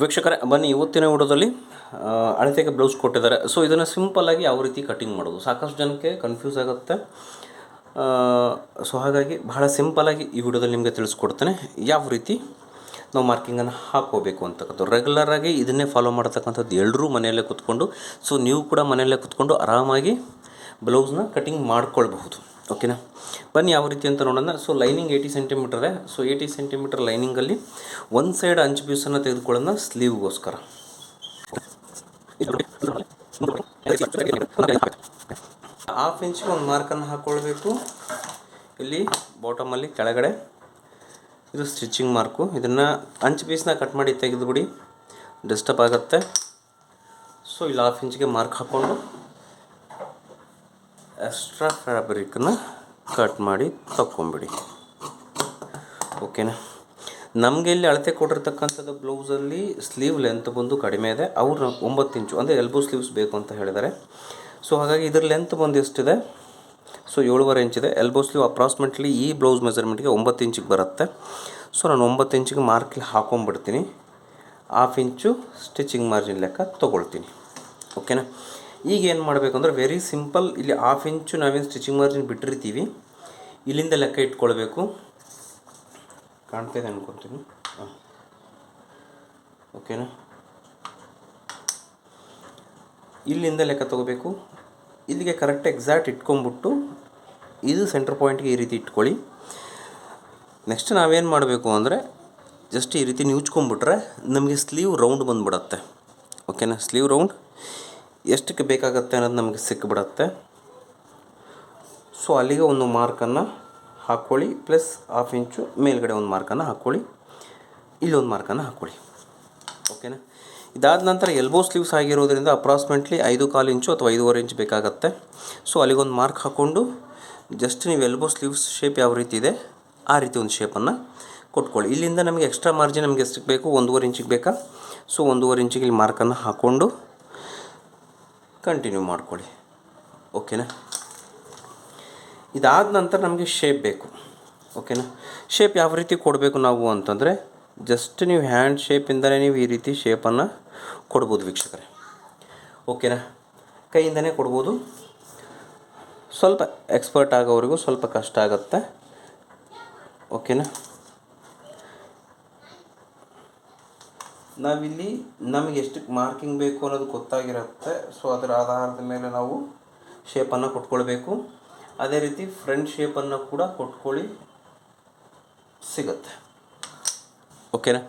ವೀಕ್ಷಕರೇ, ಬನ್ನಿ ಇವತ್ತಿನ ವಿಡಿಯೋದಲ್ಲಿ ಅಳತೆಗೆ ಬ್ಲೌಸ್ ಕೊಟ್ಟಿದ್ದಾರೆ. ಸೊ ಇದನ್ನು ಸಿಂಪಲ್ಲಾಗಿ ಯಾವ ರೀತಿ ಕಟಿಂಗ್ ಮಾಡೋದು ಸಾಕಷ್ಟು ಜನಕ್ಕೆ ಕನ್ಫ್ಯೂಸ್ ಆಗುತ್ತೆ. ಸೊ ಹಾಗಾಗಿ ಬಹಳ ಸಿಂಪಲ್ಲಾಗಿ ಈ ವಿಡಿಯೋದಲ್ಲಿ ನಿಮಗೆ ತಿಳಿಸ್ಕೊಡ್ತೇನೆ. ಯಾವ ರೀತಿ ನಾವು ಮಾರ್ಕಿಂಗನ್ನು ಹಾಕೋಬೇಕು ಅಂತಕ್ಕಂಥದ್ದು. ರೆಗ್ಯುಲರಾಗಿ ಇದನ್ನೇ ಫಾಲೋ ಮಾಡ್ತಕ್ಕಂಥದ್ದು ಎಲ್ಲರೂ ಮನೆಯಲ್ಲೇ ಕೂತ್ಕೊಂಡು ಸೊ ನೀವು ಕೂಡ ಮನೆಯಲ್ಲೇ ಕೂತ್ಕೊಂಡು ಆರಾಮಾಗಿ ಬ್ಲೌಸ್ನ ಕಟಿಂಗ್ ಮಾಡ್ಕೊಳ್ಬಹುದು. ಓಕೆನಾ ಬನ್ನಿ ಯಾವ ರೀತಿ ಅಂತ ನೋಡೋಣ. ಸೊ ಲೈನಿಂಗ್ ಏಯ್ಟಿ ಸೆಂಟಿಮೀಟರೇ ಸೊ ಏಯ್ಟಿ ಸೆಂಟಿಮೀಟರ್ ಲೈನಿಂಗಲ್ಲಿ ಒಂದು ಸೈಡ್ ಅಂಚು ಪೀಸನ್ನು ತೆಗೆದುಕೊಳ್ಳೋಣ ಸ್ಲೀವ್ಗೋಸ್ಕರ ಹಾಫ್ ಇಂಚಿಗೆ ಒಂದು ಮಾರ್ಕನ್ನು ಹಾಕ್ಕೊಳ್ಬೇಕು ಇಲ್ಲಿ ಬಾಟಮಲ್ಲಿ ಕೆಳಗಡೆ ಇದು ಸ್ಟಿಚಿಂಗ್ ಮಾರ್ಕು ಇದನ್ನು ಅಂಚು ಪೀಸ್ನ ಕಟ್ ಮಾಡಿ ತೆಗೆದುಬಿಡಿ. ಡಿಸ್ಟರ್ಬ್ ಆಗುತ್ತೆ. ಸೊ ಇಲ್ಲಿ ಹಾಫ್ ಇಂಚಿಗೆ ಮಾರ್ಕ್ ಹಾಕ್ಕೊಂಡು ಎಕ್ಸ್ಟ್ರಾ ಫ್ಯಾಬ್ರಿಕ್ನ ಕಟ್ ಮಾಡಿ ತಕ್ಕೊಂಬಿಡಿ. ಓಕೆನಾ ನಮಗೆ ಇಲ್ಲಿ ಅಳತೆ ಕೊಟ್ಟಿರ್ತಕ್ಕಂಥದ್ದು ಬ್ಲೌಸಲ್ಲಿ ಸ್ಲೀವ್ ಲೆಂತ್ ಬಂದು ಕಡಿಮೆ ಇದೆ. ಅವ್ರು ಒಂಬತ್ತು ಇಂಚು ಅಂದರೆ ಎಲ್ಬೋ ಸ್ಲೀವ್ಸ್ ಬೇಕು ಅಂತ ಹೇಳಿದ್ದಾರೆ ಸೊ ಹಾಗಾಗಿ ಇದ್ರ ಲೆಂತ್ ಬಂದು ಎಷ್ಟಿದೆ? ಸೊ ಏಳುವರೆ ಇಂಚಿದೆ ಎಲ್ಬೋ ಸ್ಲೀವ್ ಅಪ್ರಾಕ್ಸಿಮೇಟ್ಲಿ ಈ ಬ್ಲೌಸ್ ಮೆಜರ್ಮೆಂಟ್ಗೆ ಒಂಬತ್ತು ಇಂಚಿಗೆ ಬರುತ್ತೆ. ಸೊ ನಾನು ಒಂಬತ್ತು ಇಂಚಿಗೆ ಮಾರ್ಕಲ್ಲಿ ಹಾಕೊಂಡ್ಬಿಡ್ತೀನಿ ಹಾಫ್ ಇಂಚು ಸ್ಟಿಚಿಂಗ್ ಮಾರ್ಜಿನ್ ಲೆಕ್ಕ ತೊಗೊಳ್ತೀನಿ. ಓಕೆನಾ ಈಗ ಏನು ಮಾಡಬೇಕು ಅಂದರೆ ವೆರಿ ಸಿಂಪಲ್ ಇಲ್ಲಿ ಹಾಫ್ ಇಂಚು ನಾವೇನು ಸ್ಟಿಚಿಂಗ್ ಮಾರ್ಜಿನ್ ಬಿಟ್ಟಿರ್ತೀವಿ. ಇಲ್ಲಿಂದ ಲೆಕ್ಕ ಇಟ್ಕೊಳ್ಬೇಕು. ಇದೆ ಅನ್ಕೊತೀನಿ. ಓಕೆನಾ ಇಲ್ಲಿಂದ ಲೆಕ್ಕ ತಗೋಬೇಕು. ಇಲ್ಲಿಗೆ ಕರೆಕ್ಟ್ ಎಕ್ಸಾಕ್ಟ್ ಇಟ್ಕೊಂಬಿಟ್ಟು ಇದು ಸೆಂಟರ್ ಪಾಯಿಂಟ್ಗೆ ಈ ರೀತಿ ಇಟ್ಕೊಳ್ಳಿ. ನೆಕ್ಸ್ಟ್ ನಾವೇನು ಮಾಡಬೇಕು ಅಂದರೆ ಜಸ್ಟ್ ಈ ರೀತಿ ನೀವುಚ್ಕೊಂಬಿಟ್ರೆ ನಮಗೆ ಸ್ಲೀವ್ ರೌಂಡ್ ಬಂದುಬಿಡತ್ತೆ. ಓಕೆನಾ ಸ್ಲೀವ್ ರೌಂಡ್ ಎಷ್ಟಕ್ಕೆ ಬೇಕಾಗತ್ತೆ ಅನ್ನೋದು ನಮಗೆ ಸಿಕ್ಕಿಬಿಡತ್ತೆ ಸೊ ಅಲ್ಲಿಗೆ ಒಂದು ಮಾರ್ಕನ್ನು ಹಾಕ್ಕೊಳ್ಳಿ ಪ್ಲಸ್ ಹಾಫ್ ಇಂಚು ಮೇಲ್ಗಡೆ ಒಂದು ಮಾರ್ಕನ್ನು ಹಾಕ್ಕೊಳ್ಳಿ ಇಲ್ಲೊಂದು ಮಾರ್ಕನ್ನು ಹಾಕ್ಕೊಳ್ಳಿ ಓಕೆನಾ ಇದಾದ ನಂತರ ಎಲ್ಬೋ ಸ್ಲೀವ್ಸ್ ಆಗಿರೋದ್ರಿಂದ ಅಪ್ರಾಕ್ಸಿಮೇಟ್ಲಿ ಐದು ಕಾಲು ಇಂಚು ಅಥವಾ ಐದೂವರೆ ಇಂಚ್ ಬೇಕಾಗತ್ತೆ. ಸೊ ಅಲ್ಲಿಗೊಂದು ಮಾರ್ಕ್ ಹಾಕ್ಕೊಂಡು ಜಸ್ಟ್ ನೀವು ಎಲ್ಬೋ ಸ್ಲೀವ್ಸ್ ಶೇಪ್ ಯಾವ ರೀತಿ ಇದೆ, ಆ ರೀತಿ ಒಂದು ಶೇಪನ್ನು ಕೊಟ್ಕೊಳ್ಳಿ. ಇಲ್ಲಿಂದ ನಮಗೆ ಎಕ್ಸ್ಟ್ರಾ ಮಾರ್ಜಿನ್ ನಮಗೆ ಎಷ್ಟಕ್ಕೆ ಬೇಕು? ಒಂದೂವರೆ ಇಂಚಿಗೆ ಬೇಕಾ? ಸೊ ಒಂದೂವರೆ ಇಂಚಿಗೆ ಇಲ್ಲಿ ಮಾರ್ಕನ್ನು ಹಾಕ್ಕೊಂಡು ಕಂಟಿನ್ಯೂ ಮಾಡ್ಕೊಳ್ಳಿ. ಓಕೆನಾ ಇದಾದ ನಂತರ ನಮಗೆ ಶೇಪ್ ಬೇಕು. ಓಕೆನಾ ಶೇಪ್ ಯಾವ ರೀತಿ ಕೊಡಬೇಕು ನಾವು ಅಂತಂದರೆ ಜಸ್ಟ್ ನೀವು ಹ್ಯಾಂಡ್ ಶೇಪಿಂದಲೇ ನೀವು ಈ ರೀತಿ ಶೇಪನ್ನು ಕೊಡ್ಬೋದು ವೀಕ್ಷಕರೇ. ಓಕೆನಾ ಕೈಯಿಂದನೇ ಕೊಡ್ಬೋದು. ಸ್ವಲ್ಪ ಎಕ್ಸ್ಪರ್ಟ್ ಆಗೋವರೆಗೂ ಸ್ವಲ್ಪ ಕಷ್ಟ ಆಗುತ್ತೆ. ಓಕೆನಾ ನಾವಿಲ್ಲಿ ನಮಗೆ ಎಷ್ಟು ಮಾರ್ಕಿಂಗ್ ಬೇಕು ಅನ್ನೋದು ಗೊತ್ತಾಗಿರುತ್ತೆ. ಸೊ ಅದರ ಆಧಾರದ ಮೇಲೆ ನಾವು ಶೇಪನ್ನು ಕೊಟ್ಕೊಳ್ಬೇಕು. ಅದೇ ರೀತಿ ಫ್ರಂಟ್ ಶೇಪನ್ನು ಕೂಡ ಕೊಟ್ಕೊಳ್ಳಿ ಸಿಗುತ್ತೆ. ಓಕೆನಾ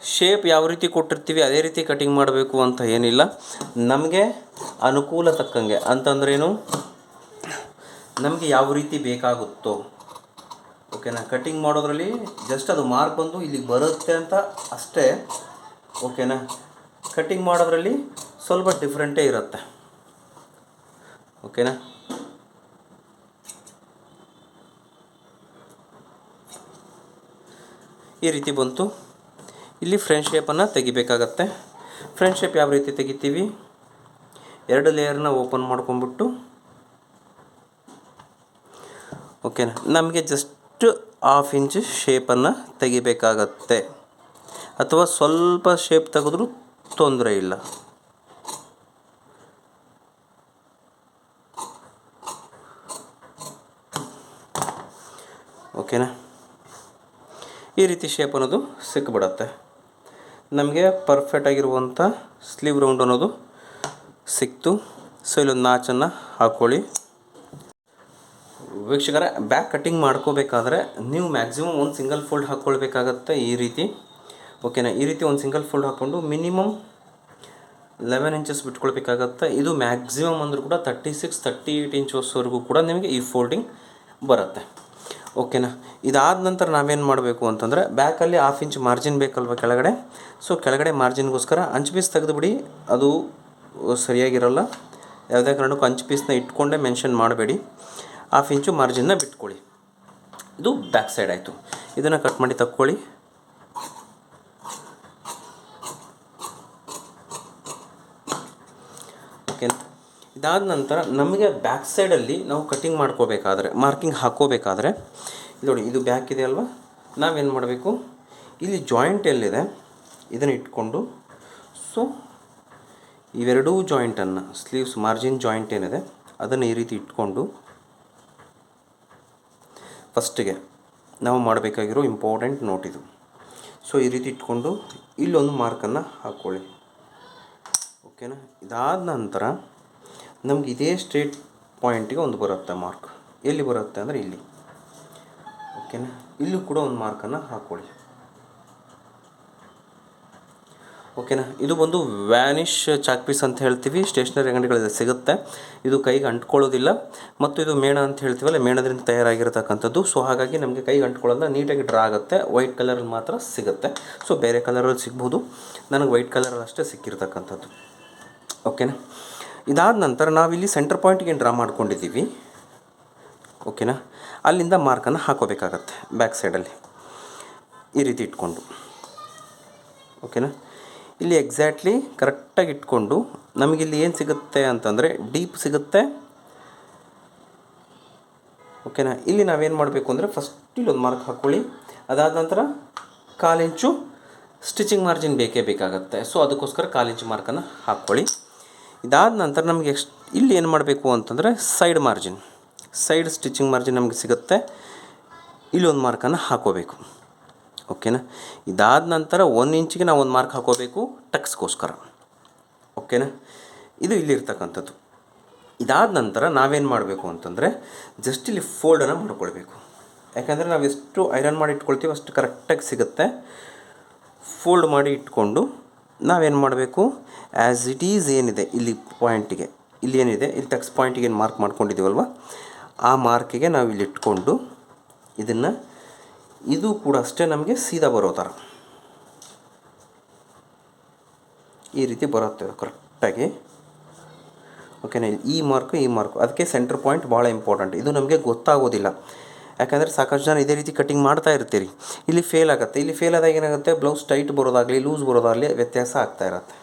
ಶೇಪ್ ಯಾವ ರೀತಿ ಕೊಟ್ಟಿರ್ತೀವಿ, ಅದೇ ರೀತಿ ಕಟಿಂಗ್ ಮಾಡಬೇಕು ಅಂತ ಏನಿಲ್ಲ. ನಮಗೆ ಅನುಕೂಲ ತಕ್ಕಂಗೆ ಅಂತಂದ್ರೇನು? ನಮಗೆ ಯಾವ ರೀತಿ ಬೇಕಾಗುತ್ತೋ ಓಕೆನಾ ಕಟ್ಟಿಂಗ್ ಮಾಡೋದ್ರಲ್ಲಿ ಜಸ್ಟ್ ಅದು ಮಾರ್ಕ್ ಬಂದು ಇಲ್ಲಿಗೆ ಬರುತ್ತೆ ಅಂತ ಅಷ್ಟೇ. ಓಕೆನಾ ಕಟ್ಟಿಂಗ್ ಮಾಡೋದ್ರಲ್ಲಿ ಸ್ವಲ್ಪ ಡಿಫ್ರೆಂಟೇ ಇರುತ್ತೆ. ಓಕೆನಾ ಈ ರೀತಿ ಬಂತು. ಇಲ್ಲಿ ಫ್ರೆಂಡ್ ಶೇಪನ್ನು ತೆಗಿಬೇಕಾಗತ್ತೆ. ಫ್ರೆಂಡ್ ಶೇಪ್ ಯಾವ ರೀತಿ ತೆಗಿತೀವಿ? ಎರಡು ಲೇಯರ್ನ ಓಪನ್ ಮಾಡ್ಕೊಂಬಿಟ್ಟು ಓಕೆನಾ ನಮಗೆ ಜಸ್ಟ್ ಹಾಫ್ ಇಂಚ್ ಶೇಪನ್ನು ತೆಗಿಬೇಕಾಗತ್ತೆ. ಅಥವಾ ಸ್ವಲ್ಪ ಶೇಪ್ ತೆಗೆದ್ರೂ ತೊಂದರೆ ಇಲ್ಲ. ಓಕೆನಾ ಈ ರೀತಿ ಶೇಪ್ ಅನ್ನೋದು ಸಿಕ್ಕಿಬಿಡತ್ತೆ ನಮಗೆ ಪರ್ಫೆಕ್ಟ್ ಆಗಿರುವಂಥ ಸ್ಲೀವ್ ರೌಂಡ್ ಅನ್ನೋದು ಸಿಕ್ತು. ಸೊ ಇಲ್ಲೊಂದು ನಾಚನ್ನು ಹಾಕ್ಕೊಳ್ಳಿ ವೀಕ್ಷಕರೇ ಬ್ಯಾಕ್ ಕಟ್ಟಿಂಗ್ ಮಾಡ್ಕೋಬೇಕಾದ್ರೆ ನೀವು ಮ್ಯಾಕ್ಸಿಮಮ್ ಒಂದು ಸಿಂಗಲ್ ಫೋಲ್ಡ್ ಹಾಕ್ಕೊಳ್ಬೇಕಾಗತ್ತೆ ಈ ರೀತಿ. ಓಕೆನಾ ಈ ರೀತಿ ಒಂದು ಸಿಂಗಲ್ ಫೋಲ್ಡ್ ಹಾಕ್ಕೊಂಡು ಮಿನಿಮಮ್ ಲೆವೆನ್ ಇಂಚಸ್ ಬಿಟ್ಕೊಳ್ಬೇಕಾಗತ್ತೆ. ಇದು ಮ್ಯಾಕ್ಸಿಮಮ್ ಅಂದರೂ ಕೂಡ ತರ್ಟಿ ಸಿಕ್ಸ್ ತರ್ಟಿ ಏಯ್ಟ್ ಇಂಚಸ್ವರೆಗೂ ಕೂಡ ನಿಮಗೆ ಈ ಫೋಲ್ಡಿಂಗ್ ಬರುತ್ತೆ. ಓಕೆನಾ ಇದಾದ ನಂತರ ನಾವೇನು ಮಾಡಬೇಕು ಅಂತಂದರೆ ಬ್ಯಾಕಲ್ಲಿ ಹಾಫ್ ಇಂಚ್ ಮಾರ್ಜಿನ್ ಬೇಕಲ್ವ ಕೆಳಗಡೆ? ಸೊ ಕೆಳಗಡೆ ಮಾರ್ಜಿನ್ಗೋಸ್ಕರ ಅಂಚು ಪೀಸ್ ತೆಗೆದುಬಿಡಿ, ಅದು ಸರಿಯಾಗಿರಲ್ಲ. ಯಾವುದೇ ಕಾರಣಕ್ಕೂ ಅಂಚು ಪೀಸ್ನ ಇಟ್ಕೊಂಡೇ ಮೆನ್ಷನ್ ಮಾಡಬೇಡಿ. ಹಾಫ್ ಇಂಚು ಮಾರ್ಜಿನ್ನ ಬಿಟ್ಕೊಳ್ಳಿ. ಇದು ಬ್ಯಾಕ್ ಸೈಡ್ ಆಯಿತು. ಇದನ್ನು ಕಟ್ ಮಾಡಿ ತಕ್ಕೊಳ್ಳಿ. ಇದಾದ ನಂತರ ನಮಗೆ ಬ್ಯಾಕ್ ಸೈಡಲ್ಲಿ ನಾವು ಕಟ್ಟಿಂಗ್ ಮಾಡ್ಕೋಬೇಕಾದ್ರೆ ಮಾರ್ಕಿಂಗ್ ಹಾಕೋಬೇಕಾದ್ರೆ ನೋಡಿ, ಇದು ಬ್ಯಾಕ್ ಇದೆ ಅಲ್ವಾ? ನಾವೇನು ಮಾಡಬೇಕು? ಇಲ್ಲಿ ಜಾಯಿಂಟ್ ಎಲ್ಲಿದೆ? ಇದನ್ನು ಇಟ್ಕೊಂಡು ಸೊ ಇವೆರಡೂ ಜಾಯಿಂಟನ್ನು ಸ್ಲೀವ್ಸ್ ಮಾರ್ಜಿನ್ ಜಾಯಿಂಟ್ ಏನಿದೆ, ಅದನ್ನು ಈ ರೀತಿ ಇಟ್ಕೊಂಡು ಫಸ್ಟಿಗೆ ನಾವು ಮಾಡಬೇಕಾಗಿರೋ ಇಂಪಾರ್ಟೆಂಟ್ ನೋಟ್ ಇದು. ಸೊ ಈ ರೀತಿ ಇಟ್ಕೊಂಡು ಇಲ್ಲೊಂದು ಮಾರ್ಕನ್ನು ಹಾಕ್ಕೊಳ್ಳಿ ಓಕೆನಾ ಇದಾದ ನಂತರ ನಮ್ಗೆ ಇದೇ ಸ್ಟ್ರೇಟ್ ಪಾಯಿಂಟಿಗೆ ಒಂದು ಬರುತ್ತೆ ಮಾರ್ಕ್ ಎಲ್ಲಿ ಬರುತ್ತೆ ಅಂದರೆ ಇಲ್ಲಿ. ಓಕೆನಾ ಇಲ್ಲೂ ಕೂಡ ಒಂದು ಮಾರ್ಕನ್ನು ಹಾಕ್ಕೊಳ್ಳಿ ಓಕೆನಾ? ಇದು ಬಂದು ವ್ಯಾನಿಷ್ ಚಾಕ್ ಪೀಸ್ ಅಂತ ಹೇಳ್ತೀವಿ. ಸ್ಟೇಷನರಿ ಅಂಗಡಿಗಳಲ್ಲಿ ಸಿಗುತ್ತೆ. ಇದು ಕೈಗೆ ಅಂಟ್ಕೊಳ್ಳೋದಿಲ್ಲ. ಮತ್ತು ಇದು ಮೇಣ ಅಂತ ಹೇಳ್ತೀವಲ್ಲ, ಮೇಣದಿಂದ ತಯಾರಾಗಿರ್ತಕ್ಕಂಥದ್ದು. ಸೊ ಹಾಗಾಗಿ ನಮಗೆ ಕೈಗೆ ಅಂಟ್ಕೊಳ್ಳೋಲ್ಲ ನೀಟಾಗಿ ಡ್ರಾ ಆಗುತ್ತೆ. ವೈಟ್ ಕಲರಲ್ಲಿ ಮಾತ್ರ ಸಿಗುತ್ತೆ. ಸೊ ಬೇರೆ ಕಲರಲ್ಲಿ ಸಿಗ್ಬೋದು. ನನಗೆ ವೈಟ್ ಕಲರಲ್ಲಿ ಅಷ್ಟೇ ಸಿಕ್ಕಿರ್ತಕ್ಕಂಥದ್ದು. ಓಕೆನಾ? ಇದಾದ ನಂತರ ನಾವಿಲ್ಲಿ ಸೆಂಟರ್ ಪಾಯಿಂಟ್ಗೆ ಡ್ರಾ ಮಾಡ್ಕೊಂಡಿದ್ದೀವಿ. ಓಕೆನಾ? ಅಲ್ಲಿಂದ ಮಾರ್ಕನ್ನು ಹಾಕೋಬೇಕಾಗತ್ತೆ ಬ್ಯಾಕ್ ಸೈಡಲ್ಲಿ ಈ ರೀತಿ ಇಟ್ಕೊಂಡು. ಓಕೆನಾ? ಇಲ್ಲಿ ಎಕ್ಸಾಕ್ಟ್ಲಿ ಕರೆಕ್ಟಾಗಿ ಇಟ್ಕೊಂಡು ನಮಗಿಲ್ಲಿ ಏನು ಸಿಗುತ್ತೆ ಅಂತಂದರೆ ಡೀಪ್ ಸಿಗುತ್ತೆ. ಓಕೆನಾ ಇಲ್ಲಿ ನಾವೇನು ಮಾಡಬೇಕು ಅಂದರೆ ಫಸ್ಟ್ ಇಲ್ಲೊಂದು ಮಾರ್ಕ್ ಹಾಕ್ಕೊಳ್ಳಿ ಅದಾದ ನಂತರ ಕಾಲಿಂಚು ಸ್ಟಿಚಿಂಗ್ ಮಾರ್ಜಿನ್ ಬೇಕೇ ಬೇಕಾಗುತ್ತೆ. ಸೊ ಅದಕ್ಕೋಸ್ಕರ ಕಾಲಿಂಚು ಮಾರ್ಕನ್ನು ಹಾಕ್ಕೊಳ್ಳಿ ಇದಾದ ನಂತರ ನಮಗೆ ಇಲ್ಲಿ ಏನು ಮಾಡಬೇಕು ಅಂತಂದರೆ side margin side stitching margin ನಮಗೆ ಸಿಗುತ್ತೆ. ಇಲ್ಲೊಂದು ಮಾರ್ಕನ್ನು ಹಾಕೋಬೇಕು. ಓಕೆನಾ? ಇದಾದ ನಂತರ ಒಂದು ಇಂಚಿಗೆ ನಾವು ಒಂದು ಮಾರ್ಕ್ ಹಾಕೋಬೇಕು ಟಕ್ಸ್ಗೋಸ್ಕರ. ಓಕೆನಾ? ಇದು ಇಲ್ಲಿರ್ತಕ್ಕಂಥದ್ದು ಇದಾದ ನಂತರ ನಾವೇನು ಮಾಡಬೇಕು ಅಂತಂದರೆ ಜಸ್ಟ್ ಇಲ್ಲಿ ಫೋಲ್ಡನ್ನು ಮಾಡ್ಕೊಳ್ಬೇಕು. ಯಾಕೆಂದರೆ ನಾವು ಎಷ್ಟು ಐರನ್ ಮಾಡಿ ಇಟ್ಕೊಳ್ತೀವಿ ಅಷ್ಟು ಕರೆಕ್ಟಾಗಿ ಸಿಗುತ್ತೆ. ಫೋಲ್ಡ್ ಮಾಡಿ ಇಟ್ಕೊಂಡು ನಾವೇನು ಮಾಡಬೇಕು? ಆ್ಯಸ್ ಇಟ್ ಈಸ್ ಏನಿದೆ ಇಲ್ಲಿ ಪಾಯಿಂಟಿಗೆ ಇಲ್ಲಿ ಏನಿದೆ? ಇಲ್ಲಿ ಟಕ್ಸ್ ಪಾಯಿಂಟಿಗೆ ಏನು ಮಾರ್ಕ್ ಮಾಡ್ಕೊಂಡಿದ್ದೀವಲ್ವ ಆ ಮಾರ್ಕಿಗೆ ನಾವು ಇಲ್ಲಿ ಇಟ್ಕೊಂಡು ಇದನ್ನು ಇದು ಕೂಡ ಅಷ್ಟೇ ನಮಗೆ ಸೀದಾ ಬರೋ ಥರ. ಈ ರೀತಿ ಬರುತ್ತೆ ಕರೆಕ್ಟಾಗಿ ಓಕೆನಾ ಈ ಮಾರ್ಕು ಈ ಮಾರ್ಕು ಅದಕ್ಕೆ ಸೆಂಟರ್ ಪಾಯಿಂಟ್ ಭಾಳ ಇಂಪಾರ್ಟೆಂಟ್ ಇದು ನಮಗೆ ಗೊತ್ತಾಗೋದಿಲ್ಲ. ಯಾಕಂದರೆ ಸಾಕಷ್ಟು ಜನ ಇದೇ ರೀತಿ ಕಟ್ಟಿಂಗ್ ಮಾಡ್ತಾ ಇರ್ತೀರಿ. ಇಲ್ಲಿ ಫೇಲ್ ಆಗುತ್ತೆ. ಇಲ್ಲಿ ಫೇಲ್ ಆದಾಗ ಏನಾಗುತ್ತೆ? ಬ್ಲೌಸ್ ಟೈಟ್ ಬರೋದಾಗಲಿ ಲೂಸ್ ಬರೋದಾಗಲಿ ವ್ಯತ್ಯಾಸ ಆಗ್ತಾ ಇರುತ್ತೆ.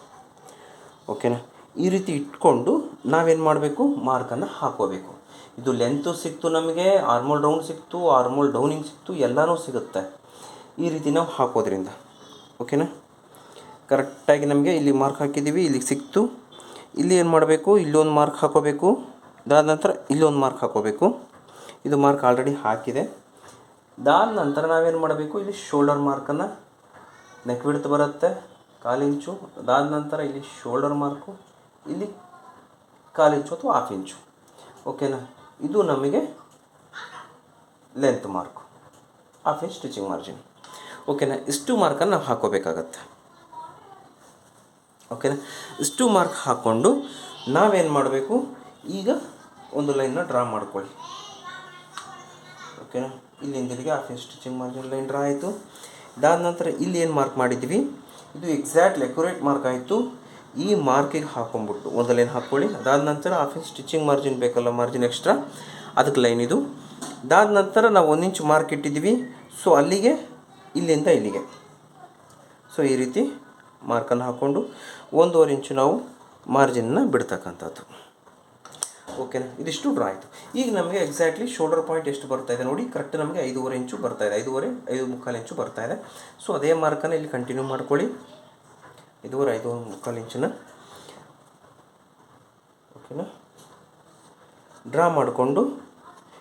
ಓಕೆನಾ ಈ ರೀತಿ ಇಟ್ಕೊಂಡು ನಾವೇನು ಮಾಡಬೇಕು? ಮಾರ್ಕನ್ನು ಹಾಕೋಬೇಕು. ಇದು ಲೆಂತು ಸಿಕ್ತು ನಮಗೆ ಆರ್ಮೋಲ್ ರೌಂಡ್ ಸಿಕ್ತು ಆರ್ಮೋಲ್ ಡೌನಿಂಗ್ ಸಿಕ್ತು, ಎಲ್ಲನೂ ಸಿಗುತ್ತೆ. ಈ ರೀತಿ ನಾವು ಹಾಕೋದ್ರಿಂದ. ಓಕೆನಾ ಕರೆಕ್ಟಾಗಿ ನಮಗೆ ಇಲ್ಲಿ ಮಾರ್ಕ್ ಹಾಕಿದ್ದೀವಿ ಇಲ್ಲಿಗೆ ಸಿಕ್ತು. ಇಲ್ಲಿ ಏನು ಮಾಡಬೇಕು? ಇಲ್ಲೊಂದು ಮಾರ್ಕ್ ಹಾಕೋಬೇಕು. ಅದಾದ ನಂತರ ಇಲ್ಲೊಂದು ಮಾರ್ಕ್ ಹಾಕೋಬೇಕು. ಇದು ಮಾರ್ಕ್ ಆಲ್ರೆಡಿ ಹಾಕಿದೆ. ಅದಾದ ನಂತರ ನಾವೇನು ಮಾಡಬೇಕು? ಇಲ್ಲಿ ಶೋಲ್ಡರ್ ಮಾರ್ಕನ್ನು ನೆಕ್ ಬಿಡ್ತು ಬರುತ್ತೆ ಕಾಲಿಂಚು ಅದಾದ ನಂತರ ಇಲ್ಲಿ ಶೋಲ್ಡರ್ ಮಾರ್ಕು ಇಲ್ಲಿ ಕಾಲಿಂಚು ಅಥವಾ ಹಾಫ್ ಇಂಚು. ಓಕೆನಾ? ಇದು ನಮಗೆ length mark half inch stitching margin ಓಕೆನಾ? ಇಷ್ಟು ಮಾರ್ಕನ್ನು ನಾವು ಹಾಕೋಬೇಕಾಗತ್ತೆ. ಓಕೆನಾ? ಇಷ್ಟು ಮಾರ್ಕ್ ಹಾಕ್ಕೊಂಡು ನಾವೇನು ಮಾಡಬೇಕು? ಈಗ ಒಂದು ಲೈನ್ನ ಡ್ರಾ ಮಾಡ್ಕೊಳ್ಳಿ. ಓಕೆನಾ? ಇಲ್ಲಿಂದ ಇಲ್ಲಿಗೆ half inch stitching margin line draw ಆಯಿತು. ಇದಾದ ನಂತರ ಇಲ್ಲಿ ಏನು ಮಾರ್ಕ್ ಮಾಡಿದ್ವಿ? ಇದು ಎಕ್ಸಾಕ್ಟ್ಲಿ ಅಕ್ಯುರೇಟ್ ಮಾರ್ಕ್ ಆಯಿತು. ಈ ಮಾರ್ಕಿಗೆ ಹಾಕೊಂಡ್ಬಿಟ್ಟು ಒಂದು ಲೈನ್ ಹಾಕ್ಕೊಳ್ಳಿ ಅದಾದ ನಂತರ ಆಫೀಸ್ ಸ್ಟಿಚಿಂಗ್ ಮಾರ್ಜಿನ್ ಬೇಕಲ್ಲ ಮಾರ್ಜಿನ್ ಎಕ್ಸ್ಟ್ರಾ ಅದಕ್ಕೆ ಲೈನ್ ಇದು. ಅದಾದ ನಂತರ ನಾವು ಒಂದು ಇಂಚ್ ಮಾರ್ಕ್ ಇಟ್ಟಿದ್ದೀವಿ ಸೊ ಅಲ್ಲಿಗೆ, ಇಲ್ಲಿಂದ ಇಲ್ಲಿಗೆ. ಸೊ ಈ ರೀತಿ ಮಾರ್ಕನ್ನು ಹಾಕ್ಕೊಂಡು ಒಂದೂವರೆ ಇಂಚು ನಾವು ಮಾರ್ಜಿನ್ನ ಬಿಡ್ತಕ್ಕಂಥದ್ದು. ಓಕೆನಾ ಇದಿಷ್ಟು ಡ್ರಾ ಆಯಿತು. ಈಗ ನಮಗೆ ಎಕ್ಸಾಕ್ಟ್ಲಿ ಶೋಲ್ಡರ್ ಪಾಯಿಂಟ್ ಎಷ್ಟು ಬರ್ತಾ ಇದೆ ನೋಡಿ. ಕರೆಕ್ಟ್ ನಮಗೆ ಐದೂವರೆ ಇಂಚು ಬರ್ತಾ ಇದೆ. ಐದೂವರೆ, ಐದು ಮುಕ್ಕಾಲು ಇಂಚು ಬರ್ತಾ ಇದೆ. ಸೊ ಅದೇ ಮಾರ್ಕನ್ನು ಇಲ್ಲಿ ಕಂಟಿನ್ಯೂ ಮಾಡ್ಕೊಳ್ಳಿ. ಐದೂವರೆ ಐದು ಮುಕ್ಕಾಲು ಇಂಚಿನ. ಓಕೆನಾ ಡ್ರಾ ಮಾಡಿಕೊಂಡು,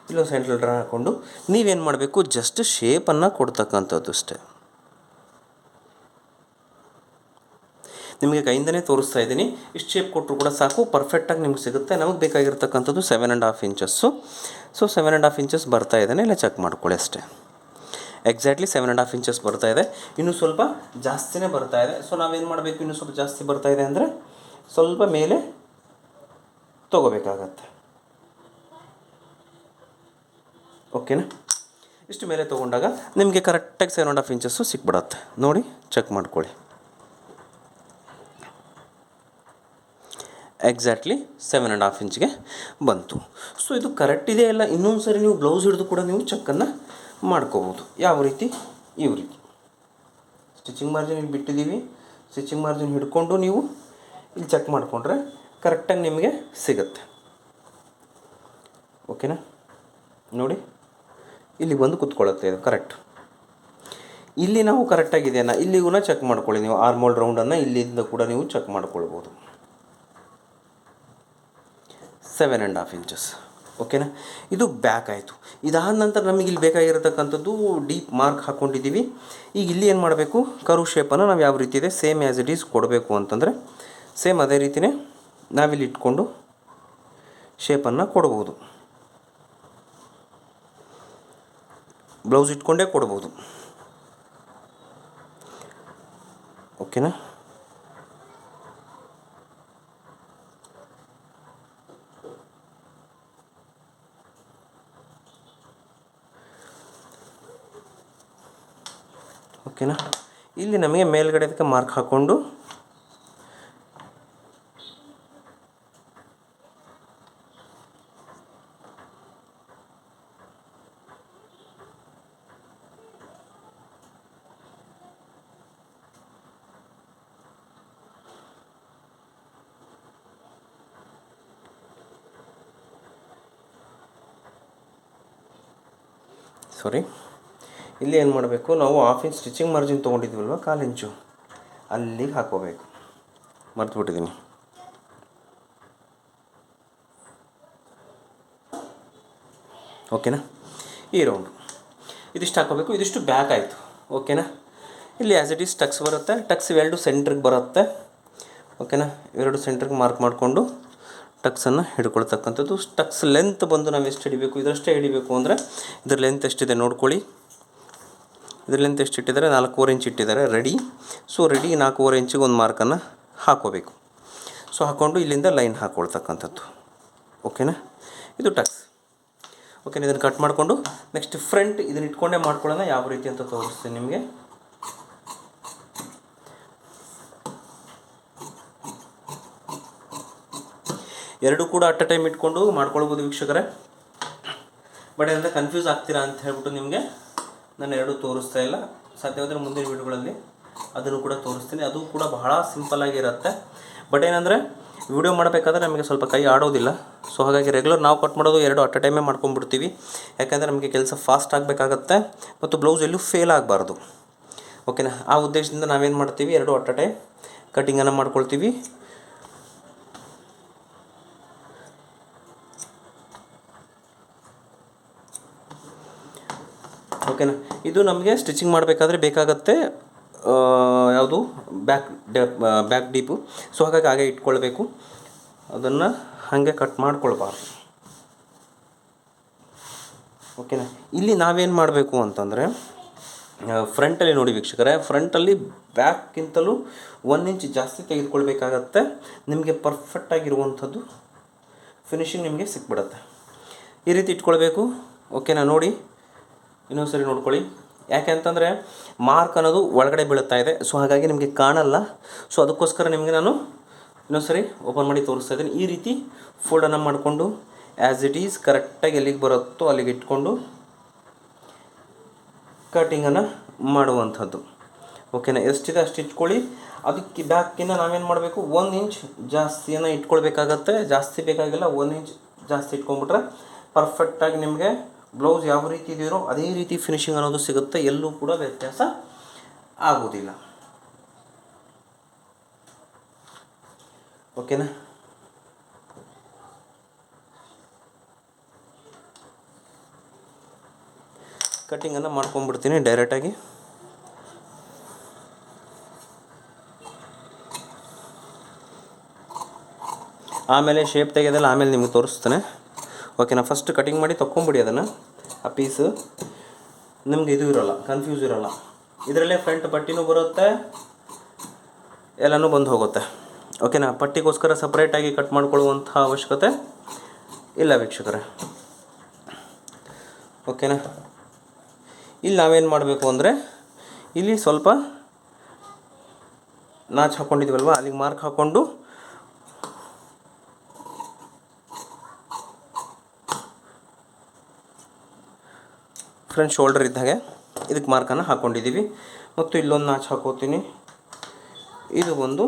ಇಲ್ಲೊಂದು ಸೆಂಟ್ರಲ್ ಡ್ರಾ ಹಾಕ್ಕೊಂಡು ನೀವೇನು ಮಾಡಬೇಕು? ಜಸ್ಟ್ ಶೇಪನ್ನು ಕೊಡ್ತಕ್ಕಂಥದ್ದು ಅಷ್ಟೇ. ನಿಮಗೆ ಕೈಯಿಂದನೇ ತೋರಿಸ್ತಾ ಇದ್ದೀನಿ. ಇಷ್ಟು ಶೇಪ್ ಕೊಟ್ಟರು ಕೂಡ ಸಾಕು ಪರ್ಫೆಕ್ಟಾಗಿ ನಿಮ್ಗೆ ಸಿಗುತ್ತೆ. ನಮಗೆ ಬೇಕಾಗಿರ್ತಕ್ಕಂಥದ್ದು seven and half inches so seven and half inches ಬರ್ತಾ ಇದ್ದಾನೆ ಇಲ್ಲ ಚೆಕ್ ಮಾಡ್ಕೊಳ್ಳಿ ಅಷ್ಟೇ. Exactly seven and half inches ಬರ್ತಾ ಇದೆ. ಇನ್ನೂ ಸ್ವಲ್ಪ ಜಾಸ್ತಿನೇ ಬರ್ತಾ ಇದೆ. ಸೊ ನಾವೇನು ಮಾಡಬೇಕು? ಇನ್ನೂ ಸ್ವಲ್ಪ ಜಾಸ್ತಿ ಬರ್ತಾ ಇದೆ ಅಂದರೆ ಸ್ವಲ್ಪ ಮೇಲೆ ತೊಗೋಬೇಕಾಗತ್ತೆ. ಓಕೆನಾ ಇಷ್ಟು ಮೇಲೆ ತೊಗೊಂಡಾಗ ನಿಮಗೆ ಕರೆಕ್ಟಾಗಿ ಸೆವೆನ್ ಆ್ಯಂಡ್ ಹಾಫ್ ಇಂಚಸ್ಸು ಸಿಕ್ಬಿಡತ್ತೆ. ನೋಡಿ ಚೆಕ್ ಮಾಡ್ಕೊಳ್ಳಿ. ಎಕ್ಸಾಕ್ಟ್ಲಿ ಸೆವೆನ್ ಆ್ಯಂಡ್ ಹಾಫ್ ಇಂಚ್ಗೆ ಬಂತು. ಸೊ ಇದು ಕರೆಕ್ಟ್ ಇದೆಯಲ್ಲ ಇನ್ನೊಂದು ಸರಿ ನೀವು ಬ್ಲೌಸ್ ಹಿಡಿದು ಕೂಡ ನೀವು ಚೆಕ್ಕನ್ನು ಮಾಡ್ಕೋಬೋದು. ಯಾವ ರೀತಿ? ಈ ರೀತಿ. ಸ್ಟಿಚಿಂಗ್ ಮಾರ್ಜಿನ್ ಇಲ್ಲಿ ಬಿಟ್ಟಿದ್ದೀವಿ. ಸ್ಟಿಚಿಂಗ್ ಮಾರ್ಜಿನ್ ಹಿಡ್ಕೊಂಡು ನೀವು ಇಲ್ಲಿ ಚೆಕ್ ಮಾಡಿಕೊಂಡ್ರೆ ಕರೆಕ್ಟಾಗಿ ನಿಮಗೆ ಸಿಗುತ್ತೆ. ಓಕೆನಾ ನೋಡಿ. ಇಲ್ಲಿ ಬಂದು ಕುತ್ಕೊಳ್ಳುತ್ತೆ ಇದು ಕರೆಕ್ಟ್ ಇಲ್ಲಿ ನಾವು ಕರೆಕ್ಟಾಗಿದೆಯಾ ಇಲ್ಲಿಗೂ ಚೆಕ್ ಮಾಡ್ಕೊಳ್ಳಿ ನೀವು. ಆರ್ಮೋಲ್ ರೌಂಡನ್ನು ಇಲ್ಲಿಂದ ಕೂಡ ನೀವು ಚೆಕ್ ಮಾಡ್ಕೊಳ್ಬೋದು. ಸೆವೆನ್ ಆ್ಯಂಡ್ ಹಾಫ್ ಇಂಚಸ್ ಓಕೆನಾ ಇದು ಬ್ಯಾಕ್ ಆಯಿತು. ಇದಾದ ನಂತರ ನಮಗೆ ಇಲ್ಲಿ ಬೇಕಾಗಿರತಕ್ಕಂಥದ್ದು ಡೀಪ್ ಮಾರ್ಕ್ ಹಾಕ್ಕೊಂಡಿದ್ದೀವಿ ಈಗ ಇಲ್ಲಿ ಏನು ಮಾಡಬೇಕು? ಕರು ಶೇಪನ್ನು ನಾವು ಯಾವ ರೀತಿ ಇದೆ? ಸೇಮ್ ಆ್ಯಸ್ ಇಟ್ ಈಸ್ ಕೊಡಬೇಕು ಅಂತಂದರೆ ಸೇಮ್ ಅದೇ ರೀತಿಯೇ ನಾವಿಲ್ಲಿ ಇಟ್ಕೊಂಡು ಶೇಪನ್ನು ಕೊಡ್ಬೋದು. ಬ್ಲೌಸ್ ಇಟ್ಕೊಂಡೇ ಕೊಡ್ಬೋದು. ಓಕೆನಾ ಓಕೆನಾ? ಇಲ್ಲಿ ನಮಗೆ ಮೇಲ್ಗಡೆ ಅದಕ್ಕೆ ಮಾರ್ಕ್ ಹಾಕ್ಕೊಂಡು ಸಾರಿ ಇಲ್ಲಿ ಏನು ಮಾಡಬೇಕು? ನಾವು ಹಾಫ್ ಇಂಚ್ ಸ್ಟಿಚಿಂಗ್ ಮಾರ್ಜಿನ್ ತೊಗೊಂಡಿದ್ವಲ್ವ? ಕಾಲು ಇಂಚು ಅಲ್ಲಿಗೆ ಹಾಕೋಬೇಕು ಮರ್ತುಬಿಟ್ಟಿದ್ದೀನಿ ಓಕೆನಾ? ಈ ರೌಂಡು ಇದಿಷ್ಟು ಹಾಕೋಬೇಕು ಇದಿಷ್ಟು ಬ್ಯಾಕ್ ಆಯಿತು. ಓಕೆನಾ? ಇಲ್ಲಿ ಆ್ಯಸ್ ಇಟ್ ಈಸ್ ಟಕ್ಸ್ ಬರುತ್ತೆ. ಟಕ್ಸ್ ಇವೆರಡು ಸೆಂಟ್ರಿಗೆ ಬರುತ್ತೆ. ಓಕೆನಾ? ಇವೆರಡು ಸೆಂಟ್ರಿಗೆ ಮಾರ್ಕ್ ಮಾಡಿಕೊಂಡು ಟಕ್ಸನ್ನು ಹಿಡ್ಕೊಳ್ತಕ್ಕಂಥದ್ದು. ಟಕ್ಸ್ ಲೆಂತ್ ಬಂದು ನಾವು ಎಷ್ಟು ಹಿಡಿಬೇಕು? ಇದರಷ್ಟೇ ಹಿಡಿಬೇಕು ಅಂದರೆ ಇದ್ರ ಲೆಂತ್ ಎಷ್ಟಿದೆ ನೋಡ್ಕೊಳ್ಳಿ. ಇದ್ರ ಲೆಂತ್ ಎಷ್ಟು ಇಟ್ಟಿದ್ದಾರೆ? ನಾಲ್ಕೂವರೆ ಇಂಚ್ ಇಟ್ಟಿದ್ದಾರೆ ರೆಡಿ ಸೊ ರೆಡಿ ನಾಲ್ಕೂವರೆ ಇಂಚಿಗೆ ಒಂದು ಮಾರ್ಕನ್ನು ಹಾಕೋಬೇಕು. ಸೊ ಹಾಕ್ಕೊಂಡು ಇಲ್ಲಿಂದ ಲೈನ್ ಹಾಕ್ಕೊಳ್ತಕ್ಕಂಥದ್ದು ಓಕೆನಾ ಇದು ಟಕ್ಸ್ ಓಕೆನಾ ಇದನ್ನು ಕಟ್ ಮಾಡಿಕೊಂಡು ನೆಕ್ಸ್ಟ್ ಫ್ರಂಟ್ ಇದನ್ನ ಇಟ್ಕೊಂಡೇ ಮಾಡ್ಕೊಳ್ಳೋಣ. ಯಾವ ರೀತಿ ಅಂತ ತೋರಿಸ್ತೀನಿ ನಿಮಗೆ. ಎರಡು ಕೂಡ ಅಟ್ ಅ ಟೈಮ್ ಇಟ್ಕೊಂಡು ಮಾಡ್ಕೊಳ್ಬೋದು ವೀಕ್ಷಕರೇ. ಬಟ್ ಏನಂದರೆ ಕನ್ಫ್ಯೂಸ್ ಆಗ್ತೀರಾ ಅಂತ ಹೇಳ್ಬಿಟ್ಟು ನಿಮಗೆ ನಾನು ಎರಡೂ ತೋರಿಸ್ತಾ ಇಲ್ಲ. ಸಾಧ್ಯವಾದರೆ ಮುಂದಿನ ವೀಡಿಯೋಗಳಲ್ಲಿ ಅದನ್ನು ಕೂಡ ತೋರಿಸ್ತೀನಿ. ಅದು ಕೂಡ ಬಹಳ ಸಿಂಪಲ್ಲಾಗಿ ಇರುತ್ತೆ. ಬಟ್ ಏನಂದರೆ, ವಿಡಿಯೋ ಮಾಡಬೇಕಾದ್ರೆ ನಮಗೆ ಸ್ವಲ್ಪ ಕೈ ಆಡೋದಿಲ್ಲ. ಸೊ ಹಾಗಾಗಿ ರೆಗ್ಯುಲರ್ ನಾವು ಕಟ್ ಮಾಡೋದು ಎರಡು ಅಟ್ ಅ ಟೈಮೇ ಮಾಡ್ಕೊಂಡ್ಬಿಡ್ತೀವಿ. ಯಾಕೆಂದರೆ ನಮಗೆ ಕೆಲಸ ಫಾಸ್ಟ್ ಆಗಬೇಕಾಗತ್ತೆ ಮತ್ತು ಬ್ಲೌಸ್ ಎಲ್ಲೂ ಫೇಲ್ ಆಗಬಾರ್ದು. ಓಕೆನಾ ಆ ಉದ್ದೇಶದಿಂದ ನಾವೇನು ಮಾಡ್ತೀವಿ? ಎರಡು ಅಟ್ ಅ ಟೈಮ್ ಕಟಿಂಗನ್ನು ಮಾಡ್ಕೊಳ್ತೀವಿ. ಓಕೆನಾ? ಇದು ನಮಗೆ ಸ್ಟಿಚಿಂಗ್ ಮಾಡಬೇಕಾದ್ರೆ ಬೇಕಾಗತ್ತೆ ಯಾವುದು? Back back deep. ಸೊ, ಹಾಗಾಗಿ ಹಾಗೆ ಇಟ್ಕೊಳ್ಬೇಕು. ಅದನ್ನು ಹಾಗೆ ಕಟ್ ಮಾಡ್ಕೊಳ್ಬಾರ್ದು. ಓಕೆನಾ? ಇಲ್ಲಿ ನಾವೇನು ಮಾಡಬೇಕು ಅಂತಂದರೆ ಫ್ರಂಟಲ್ಲಿ ನೋಡಿ ವೀಕ್ಷಕರೇ, ಫ್ರಂಟಲ್ಲಿ ಬ್ಯಾಕ್ಗಿಂತಲೂ ಒನ್ ಇಂಚ್ ಜಾಸ್ತಿ ತೆಗೆದುಕೊಳ್ಬೇಕಾಗತ್ತೆ. ನಿಮಗೆ ಪರ್ಫೆಕ್ಟಾಗಿರುವಂಥದ್ದು ಫಿನಿಶಿಂಗ್ ನಿಮಗೆ ಸಿಕ್ಬಿಡುತ್ತೆ. ಈ ರೀತಿ ಇಟ್ಕೊಳ್ಬೇಕು. ಓಕೆನಾ? ನೋಡಿ. ಇನ್ನೊಂದು ಸರಿ ನೋಡ್ಕೊಳ್ಳಿ. ಯಾಕೆ ಅಂತಂದರೆ ಮಾರ್ಕ್ ಅನ್ನೋದು ಒಳಗಡೆ ಬೀಳುತ್ತಾ ಇದೆ. ಸೊ ಹಾಗಾಗಿ ನಿಮಗೆ ಕಾಣಲ್ಲ. ಸೊ ಅದಕ್ಕೋಸ್ಕರ ನಿಮಗೆ ನಾನು ಇನ್ನೊಂದು ಸರಿ ಓಪನ್ ಮಾಡಿ ತೋರಿಸ್ತಾ ಇದ್ದೀನಿ. ಈ ರೀತಿ ಫೋಲ್ಡನ್ನು ಮಾಡಿಕೊಂಡು ಆ್ಯಸ್ ಇಟ್ ಈಸ್ ಕರೆಕ್ಟಾಗಿ ಎಲ್ಲಿಗೆ ಬರುತ್ತೋ ಅಲ್ಲಿಗೆ ಇಟ್ಕೊಂಡು ಕಟಿಂಗನ್ನು ಮಾಡುವಂಥದ್ದು. ಓಕೆನಾ ಎಷ್ಟಿದೆ ಅಷ್ಟು ಇಟ್ಕೊಳ್ಳಿ. ಅದಕ್ಕೆ ಬ್ಯಾಕಿಂದ ನಾವೇನು ಮಾಡಬೇಕು? ಒಂದು ಇಂಚ್ ಜಾಸ್ತಿಯನ್ನು ಇಟ್ಕೊಳ್ಬೇಕಾಗತ್ತೆ. ಜಾಸ್ತಿ ಬೇಕಾಗಿಲ್ಲ, ಒಂದು ಇಂಚ್ ಜಾಸ್ತಿ ಇಟ್ಕೊಂಡ್ಬಿಟ್ರೆ ಪರ್ಫೆಕ್ಟಾಗಿ ನಿಮಗೆ ಬ್ಲೌಸ್ ಯಾವ ರೀತಿ ಇದೆಯೋ ಅದೇ ರೀತಿ ಫಿನಿಶಿಂಗ್ ಅನ್ನೋದು ಸಿಗುತ್ತೆ. ಎಲ್ಲೂ ಕೂಡ ವ್ಯತ್ಯಾಸ ಆಗೋದಿಲ್ಲ ಓಕೆನಾ ಕಟ್ಟಿಂಗನ್ನು ಮಾಡ್ಕೊಂಡ್ಬಿಡ್ತೀನಿ ಡೈರೆಕ್ಟಾಗಿ ಆಮೇಲೆ ಶೇಪ್ ತೆಗೆದಲ್ಲ ಆಮೇಲೆ ನಿಮಗೆ ತೋರಿಸ್ತಾನೆ. ಓಕೆನಾ ಫಸ್ಟ್ ಕಟಿಂಗ್ ಮಾಡಿ ತೊಗೊಂಬಿಡಿ ಅದನ್ನು. ಆ ಪೀಸು ನಿಮ್ಗೆ ಇದು ಇರೋಲ್ಲ ಕನ್ಫ್ಯೂಸ್ ಇರೋಲ್ಲ. ಇದರಲ್ಲೇ ಫ್ರಂಟ್ ಪಟ್ಟಿನೂ ಬರುತ್ತೆ, ಎಲ್ಲನೂ ಬಂದು ಹೋಗುತ್ತೆ. ಓಕೆನಾ ಪಟ್ಟಿಗೋಸ್ಕರ ಸಪ್ರೇಟಾಗಿ ಕಟ್ ಮಾಡ್ಕೊಳ್ಳುವಂಥ ಅವಶ್ಯಕತೆ ಇಲ್ಲ ವೀಕ್ಷಕರೇ. ಓಕೆನಾ ಇಲ್ಲಿ ನಾವೇನು ಮಾಡಬೇಕು ಅಂದರೆ, ಇಲ್ಲಿ ಸ್ವಲ್ಪ ನಾಚ್ ಹಾಕ್ಕೊಂಡಿದ್ವಲ್ವ ಅಲ್ಲಿಗೆ ಮಾರ್ಕ್ ಹಾಕ್ಕೊಂಡು ಫ್ರಂಟ್ ಶೋಲ್ಡರ್ ಇದ್ದಾಗೆ ಇದಕ್ಕೆ ಮಾರ್ಕನ್ನು ಹಾಕ್ಕೊಂಡಿದ್ದೀವಿ ಮತ್ತು ಇಲ್ಲೊಂದು ನಾಚ್ ಹಾಕೋತೀನಿ. ಇದು ಒಂದು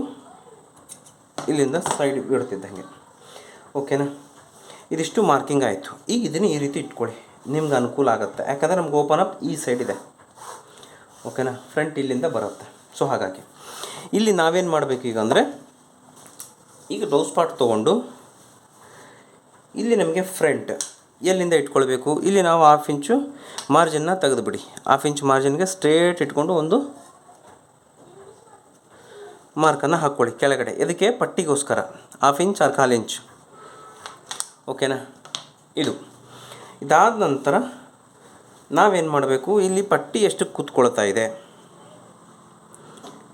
ಇಲ್ಲಿಂದ ಸೈಡ್ ಬಿಡ್ತಿದ್ದಂಗೆ ಓಕೆನಾ ಇದಿಷ್ಟು ಮಾರ್ಕಿಂಗ್ ಆಯಿತು. ಈಗ ಇದನ್ನು ಈ ರೀತಿ ಇಟ್ಕೊಳ್ಳಿ ನಿಮ್ಗೆ ಅನುಕೂಲ ಆಗುತ್ತೆ. ಯಾಕಂದರೆ ನಮ್ಗೆ ಓಪನ್ ಅಪ್ ಈ ಸೈಡ್ ಇದೆ. ಓಕೆನಾ ಫ್ರಂಟ್ ಇಲ್ಲಿಂದ ಬರುತ್ತೆ. ಸೊ ಹಾಗಾಗಿ. ಇಲ್ಲಿ ನಾವೇನು ಮಾಡಬೇಕು ಈಗ ಅಂದರೆ, ಈಗ ಬ್ಲೌಸ್ ಪಾಟ್ ತೊಗೊಂಡು, ಇಲ್ಲಿ ನಮಗೆ ಫ್ರಂಟ್ ಎಲ್ಲಿಂದ ಇಟ್ಕೊಳ್ಬೇಕು? ಇಲ್ಲಿ ನಾವು ಹಾಫ್ ಇಂಚು ಮಾರ್ಜಿನ್ನ ತೆಗೆದುಬಿಡಿ. ಹಾಫ್ ಇಂಚ್ ಮಾರ್ಜಿನ್ಗೆ ಸ್ಟ್ರೇಟ್ ಇಟ್ಕೊಂಡು ಒಂದು ಮಾರ್ಕನ್ನು ಹಾಕ್ಕೊಳ್ಳಿ ಕೆಳಗಡೆ. ಇದಕ್ಕೆ ಪಟ್ಟಿಗೋಸ್ಕರ. ಹಾಫ್ ಇಂಚ್ ಆರ್ ಕಾಲು ಇಂಚ್ ಓಕೆನಾ ಇದು ಇದಾದ ನಂತರ ನಾವೇನು ಮಾಡಬೇಕು? ಇಲ್ಲಿ ಪಟ್ಟಿ ಎಷ್ಟು ಕೂತ್ಕೊಳ್ತಾ ಇದೆ?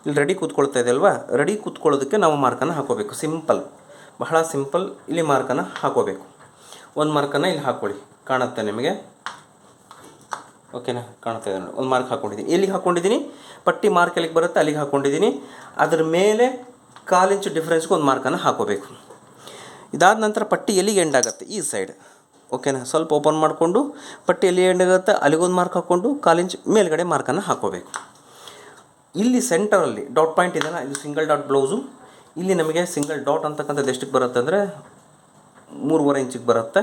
ಇಲ್ಲಿ ರೆಡಿ ಕೂತ್ಕೊಳ್ತಾ ಇದೆ ಅಲ್ವಾ? ರೆಡಿ ಕೂತ್ಕೊಳ್ಳೋದಕ್ಕೆ ನಾವು ಮಾರ್ಕನ್ನು ಹಾಕೋಬೇಕು ಸಿಂಪಲ್ ಬಹಳ ಸಿಂಪಲ್ ಇಲ್ಲಿ ಮಾರ್ಕನ್ನು ಹಾಕೋಬೇಕು ಒಂದು ಮಾರ್ಕನ್ನು ಇಲ್ಲಿ ಹಾಕ್ಕೊಳ್ಳಿ ಕಾಣುತ್ತೆ ನಿಮಗೆ? ಓಕೆನಾ ಕಾಣ್ತಾ ಇದೆ ಒಂದು ಮಾರ್ಕ್ ಹಾಕ್ಕೊಂಡಿದ್ದೀನಿ ಎಲ್ಲಿಗೆ ಹಾಕ್ಕೊಂಡಿದ್ದೀನಿ ಪಟ್ಟಿ ಮಾರ್ಕ್ ಎಲ್ಲಿಗೆ ಬರುತ್ತೆ ಅಲ್ಲಿಗೆ ಹಾಕ್ಕೊಂಡಿದ್ದೀನಿ ಅದ್ರ ಮೇಲೆ ಕಾಲಿಂಚು ಇಂಚು ಡಿಫ್ರೆನ್ಸ್ಗೆ ಒಂದು ಮಾರ್ಕನ್ನು ಹಾಕೋಬೇಕು. ಇದಾದ ನಂತರ ಪಟ್ಟಿ ಎಲ್ಲಿಗೆ ಎಂಡ್ ಆಗುತ್ತೆ? ಈ ಸೈಡ್ ಓಕೆನಾ ಸ್ವಲ್ಪ ಓಪನ್ ಮಾಡಿಕೊಂಡು ಪಟ್ಟಿ ಎಲ್ಲಿ ಎಂಡ್ ಆಗುತ್ತೆ? ಅಲ್ಲಿಗೊಂದು ಮಾರ್ಕ್ ಹಾಕ್ಕೊಂಡು ಕಾಲಿಂಚ್ ಇಂಚ್ ಮೇಲ್ಗಡೆ ಮಾರ್ಕನ್ನು ಹಾಕೋಬೇಕು. ಇಲ್ಲಿ ಸೆಂಟರಲ್ಲಿ ಡಾಟ್ ಪಾಯಿಂಟ್ ಇದೆಯಲ್ಲ, ಇದು ಸಿಂಗಲ್ ಡಾಟ್ ಬ್ಲೌಸು ಇಲ್ಲಿ ನಮಗೆ ಸಿಂಗಲ್ ಡಾಟ್ ಅಂತಕ್ಕಂಥದ್ದು ಎಷ್ಟಕ್ಕೆ ಬರುತ್ತೆ ಅಂದರೆ ಮೂರುವರೆ ಇಂಚಿಗೆ ಬರುತ್ತೆ.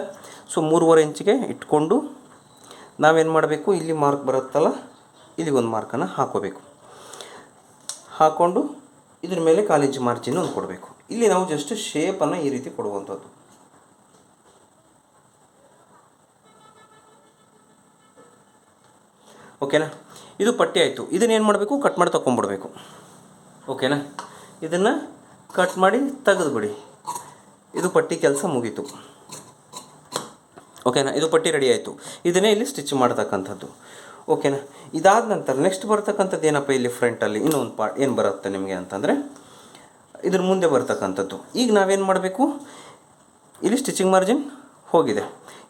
ಸೊ ಮೂರುವರೆ ಇಂಚಿಗೆ ಇಟ್ಕೊಂಡು ನಾವೇನು ಮಾಡಬೇಕು? ಇಲ್ಲಿ ಮಾರ್ಕ್ ಬರುತ್ತಲ್ಲ ಇಲ್ಲಿ ಒಂದು ಮಾರ್ಕನ್ನು ಹಾಕೋಬೇಕು. ಹಾಕ್ಕೊಂಡು ಇದ್ರ ಮೇಲೆ ಕಾಲು ಇಂಚು ಮಾರ್ಜಿನ್ ಒಂದು ಕೊಡಬೇಕು. ಇಲ್ಲಿ ನಾವು ಜಸ್ಟ್ ಶೇಪನ್ನು ಈ ರೀತಿ ಕೊಡುವಂಥದ್ದು. ಓಕೆನಾ ಇದು ಪಟ್ಟಿ ಆಯಿತು. ಇದನ್ನೇನು ಮಾಡಬೇಕು? ಕಟ್ ಮಾಡಿ ತೊಗೊಂಬಿಡ್ಬೇಕು ಓಕೆನಾ ಇದನ್ನು ಕಟ್ ಮಾಡಿ ತೆಗೆದುಬಿಡಿ. ಇದು ಪಟ್ಟಿ ಕೆಲಸ ಮುಗೀತು. ಓಕೆನಾ ಇದು ಪಟ್ಟಿ ರೆಡಿ ಆಯಿತು. ಇದನ್ನೇ ಇಲ್ಲಿ ಸ್ಟಿಚ್ ಮಾಡ್ತಕ್ಕಂಥದ್ದು. ಓಕೆನಾ ಇದಾದ ನಂತರ ನೆಕ್ಸ್ಟ್ ಬರ್ತಕ್ಕಂಥದ್ದು ಏನಪ್ಪ ಇಲ್ಲಿ ಫ್ರಂಟಲ್ಲಿ ಇನ್ನೊಂದು ಪಾರ್ಟ್ ಏನು ಬರುತ್ತೆ ನಿಮಗೆ ಅಂತಂದರೆ, ಇದ್ರ ಮುಂದೆ ಬರ್ತಕ್ಕಂಥದ್ದು. ಈಗ ನಾವೇನು ಮಾಡಬೇಕು? ಇಲ್ಲಿ ಸ್ಟಿಚಿಂಗ್ ಮಾರ್ಜಿನ್ ಹೋಗಿದೆ.